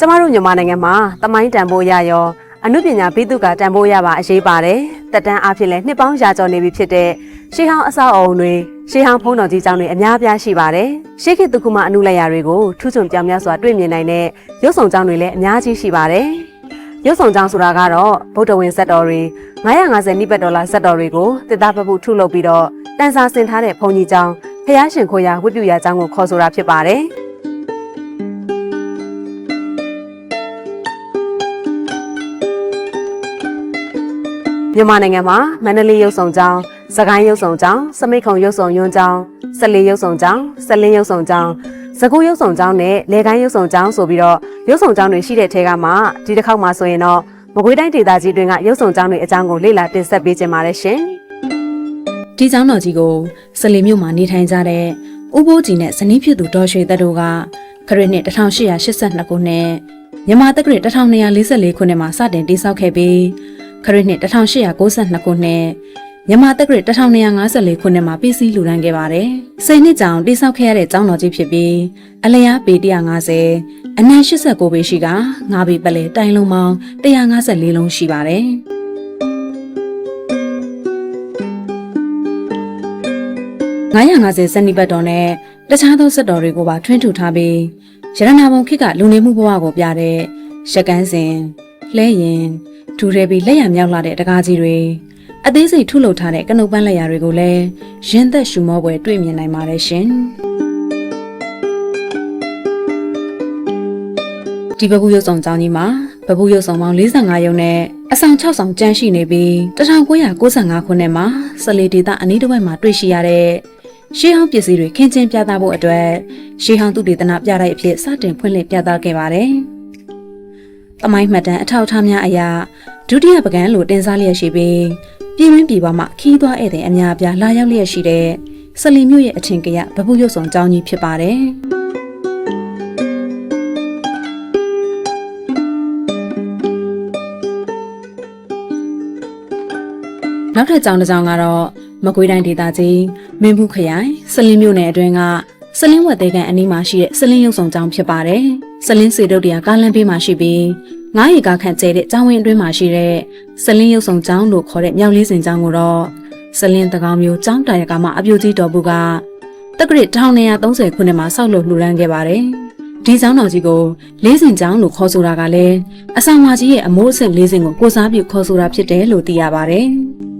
ကျမတို့မြန်မာနိုင်ငံမှာသမိုင်းတန်ဖိုးရရောအမှုပညာဘိသုကာတန်ဖိုးရပါအရေးပါတယ်တက်တန်းအားဖြင့်လည်းနှစ်ပေါင်းရာကျော်နေပြီဖြစ်တဲ့ရှေးဟောင်းအဆောက်အအုံတွေရှေးဟောင်းဖုံးတော်ကြီးကျောင်းတွေအများအပြားရှိပါတယ်ရှေးခေတ်သူခုမှအမှုလက်ရာတွေကိုထူးချွန်ပြောင်များစွာတွေ့မြင်နိုင်တဲ့ရုပ်ဆောင်ကျောင်းတွေလည်းအများကြီးရှိပါတယ်ရုပ်ဆောင်ကျောင်းဆိုတာကတော့ဗုဒ္ဓဝင်ဇက်တော်တွေ950နိဘတ်ဒေါ်လာဇက်တော်တွေကိုတစ်သားပပုထုလုပ်ပြီးတော့တန်စာဆင်ထားတဲ့ဘုံကြီးကျောင်းဖျားရှင်ခိုးရဝိတုရကျောင်းကိုခေါ်ဆိုတာဖြစ်ပါတယ်။ မြန်မာနိုင်ငံမှာမန္တလေးရုပ်ဆောင်ကျောင်း၊စကိုင်းရုပ်ဆောင်ကျောင်း၊စမိတ်ခုံရုပ်ဆောင်ယွန်းကျောင်း၊စလေးရုပ်ဆောင်ကျောင်း၊စလင်းရုပ်ဆောင်ကျောင်း၊စကူရုပ်ဆောင်ကျောင်းနဲ့လေကိုင်းရုပ်ဆောင်ကျောင်းဆိုပြီးတော့ရုပ်ဆောင်ကျောင်းတွေရှိတဲ့ထဲကမှဒီတစ်ခေါက်မှဆိုရင်တော့မကွေးတိုင်းဒေသကြီးတွင်ကရုပ်ဆောင်ကျောင်းတွေအကြောင်းကိုလေ့လာတင်ဆက်ပေးခြင်းပါတယ်ရှင်။ဒီကျောင်းတော်ကြီးကိုစလီမြို့မှာနေထိုင်ကြတဲ့ဥပိုးကြီးနဲ့ဇနီးဖြစ်သူဒေါ်ရွှေသက်တို့ကခရစ်နှစ်1882ခုနှစ်မြန်မာတက္ကရာ1244ခုနှစ်မှာစတင်တည်ဆောက်ခဲ့ပြီး ခရစ်နှစ်1892ခုနှစ်မြန်မာတက္ကရာ1254ခုနှစ်မှာပြည်စည်းလူဒန်းခဲ့ပါတယ်။ဆယ်နှစ်ကြောင်တည်ဆောက်ခဲ့ရတဲ့ကျောင်းတော်ကြီးဖြစ်ပြီးအလျားပေ150အနံ89ပေရှိက9ပေပလဲတိုင်လုံးပေါင်း154လုံးရှိပါတယ်။950စနိပတ်တော်နဲ့တခြားသောစက်တော်တွေကိုပါထွင်းထူထားပြီးရတနာဘုံခေတ်ကလူနေမှုဘဝကိုပြတဲ့ရက်ကန်းစင် လှဲရင်ထူရဲပြီးလက်ရမြောက်လာတဲ့တကားကြီးတွေအသေးစိတ်ထုလုပ်ထားတဲ့ကနုတ်ပန်းလက်ရာတွေကိုလည်းရင်သက်ရှူမောပွဲတွေ့မြင်နိုင်ပါတယ်ရှင်ဒီဘကူရုပ်ဆောင်ကျောင်းကြီးမှာဘကူရုပ်ဆောင်ပေါင်း45ရုံနဲ့အဆောင်6ဆောင်ကျန်းရှိနေပြီး1995ခုနှစ်မှာစလေဒေတာအနီးတစ်ဝက်မှာတွေ့ရှိရတဲ့ရှေးဟောင်းပစ္စည်းတွေခင်းကျင်းပြသဖို့အတွက်ရှေးဟောင်းသူတေသနပြတိုက်အဖြစ်စတင်ဖွင့်လှစ်ပြသခဲ့ပါတယ်။ တမိုင်းမှတ်တမ်းအထောက်အထားများအရာဒုတိယပကံလို့တင်စားလျက်ရှိပြီးပြည်ရင်းပြည်ပမှခီးသွားဧည့်သည်အများအပြားလာရောက်လျက်ရှိတဲ့စလီမြို့ရဲ့အထင်ကရဗပုရုပ်ဆောင်ကျောင်းကြီးဖြစ်ပါတယ်။နောက်ထပ်ကျောင်းတစ်ကျောင်းကတော့မကွေးတိုင်းဒေသကြီးမင်းဘူးခရိုင်စလင်းမြို့နယ်အတွင်းက စလင်းဝက်သေးကန်အနီးမှာရှိတဲ့စလင်းရုပ်ဆောင်ကျောင်းဖြစ်ပါတယ်။စလင်းစေတုတ်တရားကားလမ်းဘေးမှာရှိပြီးငားရီကားခန့်ကျဲတဲ့ကျောင်းဝင်းအတွင်းမှာရှိတဲ့စလင်းရုပ်ဆောင်ကျောင်းလို့ခေါ်တဲ့မြောက်လေးစင်ကျောင်းကိုတော့စလင်းတကောင်မျိုးကျောင်းတာရကမှအပြိုကြီးတော်ဘူးကတက္ကရာ1930ခုနှစ်မှာဆောက်လုပ်လှူဒန်းခဲ့ပါတယ်။ဒီကျောင်းတော်ကြီးကိုလေးစင်ကျောင်းလို့ခေါ်ဆိုတာကလည်းအဆောင်မကြီးရဲ့အမိုးအဆင့်လေးစင်ကိုကိုစားပြုခေါ်ဆိုတာဖြစ်တယ်လို့သိရပါတယ်။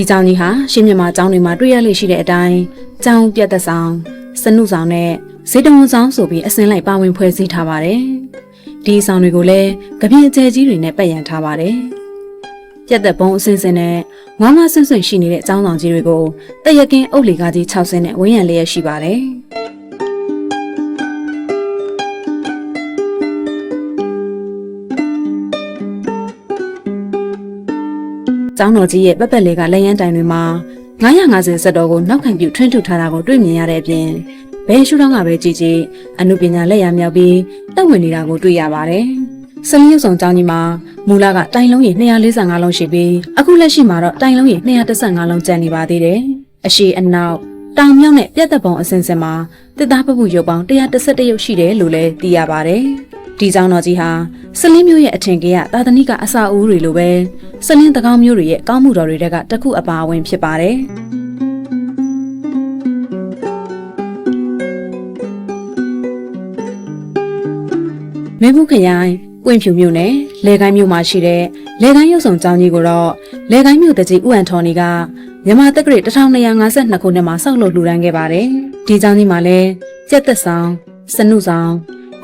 ဒီကျောင်းကြီးဟာရှင်းမြန်မာကျောင်းတွေမှာတွေ့ရလေရှိတဲ့အတိုင်းကျောင်းပြတ်သက်ဆောင်စနုဆောင်နဲ့ဇေတဝန်ဆောင်ဆိုပြီးအစင်းလိုက်ပါဝင်ဖွဲ့စည်းထားပါတယ်။ဒီဆောင်တွေကိုလည်းကပြင်းအကျဲကြီးတွေနဲ့ပတ်ရန်ထားပါတယ်။ပြတ်သက်ဘုံအစင်းစင်းနဲ့ငွားမဆင့်ဆင့်ရှိနေတဲ့ကျောင်းဆောင်ကြီးတွေကိုတရကင်းအုပ်လီကားကြီး6ဆင်းနဲ့ဝန်းရံလျက်ရှိပါတယ်။ ကျောင်းတော်ကြီးရဲ့ပတ်ပတ်လေးကလက်ရန်တိုင်တွေမှာ950စက်တော်ကိုနောက်ခံပြုထွန်းထုတ်ထားတာကိုတွေ့မြင်ရတဲ့အပြင်ဘယ်ရှုထောင့်ကပဲကြည့်ကြည့်အနုပညာလက်ရမြောက်ပြီးတက်ဝင်နေတာကိုတွေ့ရပါတယ်။စလင်းရုပ်ဆောင်ကျောင်းကြီးမှာမူလကတိုင်လုံးရေ245လုံးရှိပြီးအခုလက်ရှိမှာတော့တိုင်လုံးရေ215လုံးကျန်နေပါသေးတယ်။အရှိအနောက်တောင်မြောက်နဲ့ပြတ်သက်ပုံအစင်စင်မှာတစ်သားပပုရုပ်ပေါင်း131ရုပ်ရှိတယ်လို့လည်းသိရပါတယ်။ ဒီကျောင်းတော်ကြီးဟာစလင်းမျိုးရဲ့အထင်ကြီးကသာသနိကအစာအုပ်တွေလိုပဲစလင်းတကောင်းမျိုးတွေရဲ့ကောင်းမှုတော်တွေတဲကတစ်ခုအပါအဝင်ဖြစ်ပါတယ်။မင်းဘူးခရိုင်ပွင့်ဖြူမြို့နယ်လေကိုင်းမြို့မှာရှိတဲ့လေကိုင်းရုပ်ဆောင်ကျောင်းကြီးကိုတော့လေကိုင်းမြို့တကြီးဥအန်ထော်နီကမြန်မာတက္ကရာ1252ခုနှစ်မှာဆောက်လုပ်လှူဒန်းခဲ့ပါတယ်။ဒီကျောင်းကြီးမှာလည်းကျက်သက်ဆောင်စနုဆောင်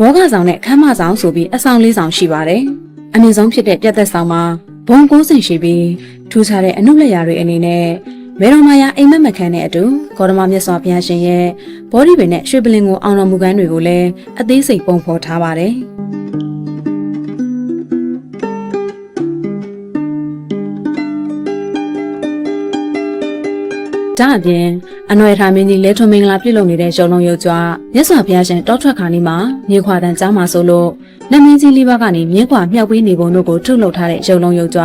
ဘောဂဆောင်နဲ့ခမ်းမဆောင်ဆိုပြီးအဆောင်လေးဆောင်ရှိပါတယ်။အမြင့်ဆုံးဖြစ်တဲ့ပြတ်သက်ဆောင်မှာဘုံကိုးစင်ရှိပြီးထူးခြားတဲ့အနုလက်ရာတွေအနေနဲ့မေတော်မာယာအိမ်မက်မခန်းနဲ့အတူဂေါတမမြတ်စွာဘုရားရှင်ရဲ့ဘောဓိပင်နဲ့ရွှေပလင်ကိုအောင်တော်မူကမ်းတွေကိုလည်းအသေးစိတ်ပုံဖော်ထားပါတယ်။ဒါအပြင် အနွယ်ထားမင်းကြီးလဲထွန်မင်္ဂလာပြုလုပ်နေတဲ့ရုံလုံးရုပ်ကြွမြတ်စွာဘုရားရှင်တောထွက်ခါနီမှာမြေခွာတန်ကျောင်းမှာဆိုလို့လက်မင်းကြီးလေးပါးကနေမြင်းခွာမြောက်ပေးနေပုံတို့ကိုထုတ်လုပ်ထားတဲ့ရုံလုံးရုပ်ကြွ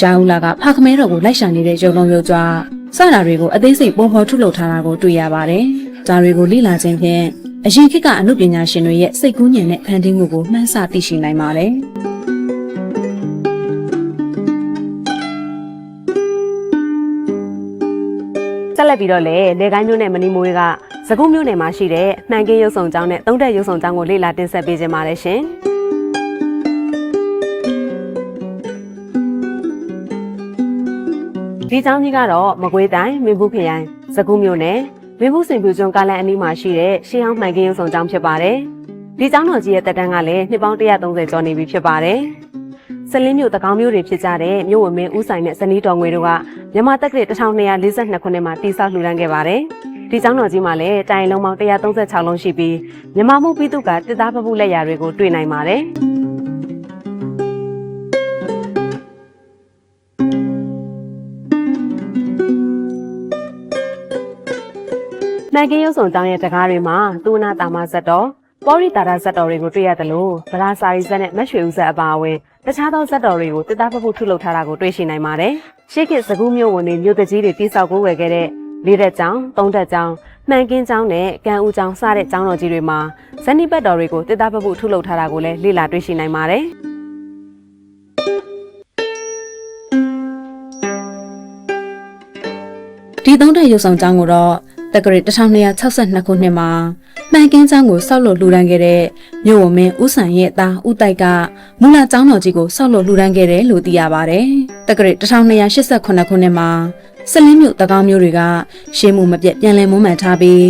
ရာဟုလာကဖခမဲတော်ကိုလိုက်ရှာနေတဲ့ရုံလုံးရုပ်ကြွစတာတွေကိုအသေးစိတ်ပုံဖော်ထုတ်လုပ်ထားတာကိုတွေ့ရပါတယ်။ဒါတွေကိုလေ့လာခြင်းဖြင့်အရင်ခေတ်ကအမှုပညာရှင်တွေရဲ့စိတ်ကူးညင်တဲ့ဖန်တီးမှုကိုမှန်းဆသိရှိနိုင်ပါတယ်။ ဆက်လက်ပြီးတော့လေလေကိုင်းမျိုးနဲ့မနီမိုးကစကုမျိုးနယ်မှာရှိတဲ့မှန်ကင်းရုပ်ဆောင်ကျောင်းနဲ့သုံးတက်ရုပ်ဆောင်ကျောင်းကိုလေ့လာတင်ဆက်ပေးခြင်းပါတယ်ရှင်ဒီကျောင်းကြီးကတော့မကွေးတိုင်းမင်းဘူးခရိုင်စကုမျိုးနယ်မင်းဘူးစင်ပြူကျွန်းကားလန်အနီးမှာရှိတဲ့ရှေးဟောင်းမှန်ကင်းရုပ်ဆောင်ကျောင်းဖြစ်ပါတယ်ဒီကျောင်းတော်ကြီးရဲ့တက်တန်းကလည်းနှစ်ပေါင်း130ကျော်နေပြီဖြစ်ပါတယ် စလင်းမြို့တကောင်းမျိုးတွေဖြစ်ကြတဲ့မြို့ဝင်မင်းဦးဆိုင်နဲ့ဇနီးတော်ငွေတို့ကမြန်မာတက္ကရာ1242ခုနှစ်မှာတည်ဆောက်လှူဒါန်းခဲ့ပါတယ်။ဒီကျောင်းတော်ကြီးမှာလည်းတိုင်လုံးပေါင်း136လုံးရှိပြီးမြန်မာမှုပြည်သူကတစ်သားပပုလက်ရာတွေကိုတွေ့နိုင်ပါတယ်။နိုင်ကင်းရုပ်ဆောင်ကျောင်းရဲ့တကားတွေမှာသူနာတာမဇတ်တော် ပေါ်ရီတာတာဇတ်တော်တွေကိုတွေ့ရတယ်လို့ဗလာစာရီဇက်နဲ့မက်ရွှေဦးဇက်အပါအဝင်တခြားသောဇတ်တော်တွေကိုတစ်သားပပုထုလုပ်ထားတာကိုတွေ့ရှိနိုင်ပါတယ်။ရှေးခေတ်စကူးမျိုးဝင်တွေမြို့တကြီးတွေတိစောက်ကိုဝယ်ခဲ့တဲ့လေးတက်ကျောင်း၊သုံးတက်ကျောင်း၊မှန်ကင်းကျောင်းနဲ့ကံဦးကျောင်းစတဲ့ကျောင်းတော်ကြီးတွေမှာဇန်နီဘတ်တော်တွေကိုတစ်သားပပုထုလုပ်ထားတာကိုလည်းလေ့လာတွေ့ရှိနိုင်ပါတယ်။ဒီသုံးတဲ့ရုပ်ဆောင်ကျောင်းကိုတော့ တက္ကရာ1262ခုနှစ်မှာမှန်ကင်းကျောင်းကိုဆောက်လုပ်လှူဒန်းခဲ့တဲ့မြို့ဝန်မင်းဦးဆန်ရဲ့သားဦးတိုက်ကမူလကျောင်းတော်ကြီးကိုဆောက်လုပ်လှူဒန်းခဲ့တယ်လို့သိရပါတယ်။တက္ကရာ1288ခုနှစ်မှာစလင်းမြို့တကောင်းမျိုးတွေကရှေးမှုမပြတ်ပြန်လည်မွမ်းမံထားပြီး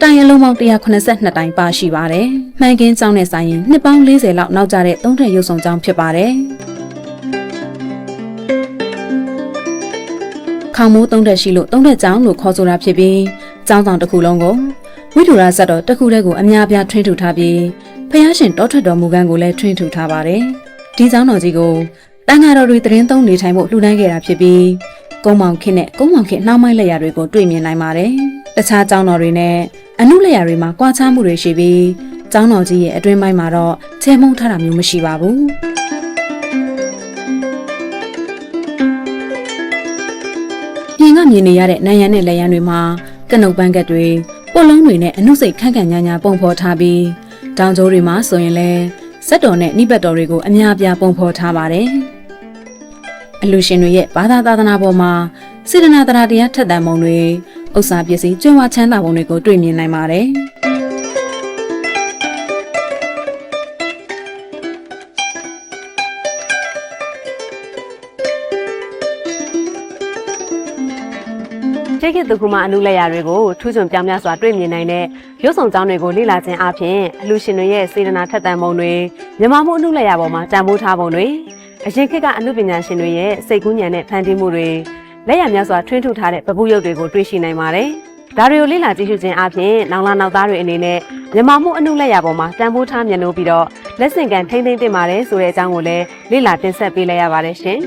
တိုင်ရလုံးပေါင်း182တိုင်ပါရှိပါတယ်။မှန်ကင်းကျောင်းနဲ့ဆိုင်ရင်နှစ်ပေါင်း40လောက်နောက်ကျတဲ့သုံးထက်ရုပ်ဆောင်ကျောင်းဖြစ်ပါတယ်။ခေါင်မိုးသုံးတက်ရှိလို့သုံးတက်ကျောင်းလို့ခေါ်ဆိုတာဖြစ်ပြီး ကျောင်းဆောင်တစ်ခုလုံးကိုဝိထုရာဇတ်တော်တစ်ခုတည်းကိုအများပြားထွင်းထူထားပြီးဖျားရှင်တောထွက်တော်မူကန်းကိုလည်းထွင်းထူထားပါတယ်။ဒီကျောင်းတော်ကြီးကိုတန်ဃာတော်တွေသတင်းသုံးနေထိုင်ဖို့လှူဒန်းခဲ့တာဖြစ်ပြီးကုန်းမောင်ခင်းနဲ့ကုန်းမောင်ခင်းနှောင်းမိုက်လက်ရာတွေကိုတွေ့မြင်နိုင်ပါတယ်။တခြားကျောင်းတော်တွေနဲ့အနုလက်ရာတွေမှာကွာခြားမှုတွေရှိပြီးကျောင်းတော်ကြီးရဲ့အတွင်းပိုင်းမှာတော့ချဲမုံထားတာမျိုးမရှိပါဘူး။ပြင်ကမြင်နေရတဲ့နန်းရံနဲ့လက်ရန်တွေမှာ ကနုတ်ပန်းကက်တွေပုတ်လုံးတွေနဲ့အနုစိတ်ခန့်ခန့်ညာညာပုံဖော်ထားပြီးတောင်ကျိုးတွေမှာဆိုရင်လည်းစက်တော်နဲ့နိဘတ်တော်တွေကိုအများအပြားပုံဖော်ထားပါတယ်။အလူရှင်တွေရဲ့ဘာသာသာသနာပေါ်မှာစေတနာတရားတရားထက်သန်ပုံတွေဥစ္စာပစ္စည်းကျွမ်းဝချမ်းသာပုံတွေကိုတွေ့မြင်နိုင်ပါတယ်။ ရှေးခေတ်သူခုမအနုလက်ရာတွေကိုထူးချွန်ပြောင်းပြစွာတွေ့မြင်နိုင်တဲ့ရုပ်ဆောင်ကြောင်းတွေကိုလေ့လာခြင်းအပြင်အလူရှင်တွေရဲ့စေတနာထက်သန်ပုံတွေမြန်မာမှုအနုလက်ရာပေါ်မှာတန်ဖိုးထားပုံတွေအရင်ခေတ်ကအနုပညာရှင်တွေရဲ့စိတ်ကူးညံတဲ့ဖန်တီးမှုတွေလက်ရများစွာထွင်းထုတ်ထားတဲ့ပပုရုပ်တွေကိုတွေ့ရှိနိုင်ပါတယ်။ဒါတွေကိုလေ့လာကြည့်ရှုခြင်းအပြင်နောင်လာနောက်သားတွေအနေနဲ့မြန်မာမှုအနုလက်ရာပေါ်မှာတန်ဖိုးထားမြင်လို့ပြီးတော့လက်ဆင့်ကမ်းထိမ့်သိမ့်တင်ပါတယ်ဆိုတဲ့အကြောင်းကိုလည်းလေ့လာတင်ဆက်ပေးလိုက်ရပါတယ်ရှင်။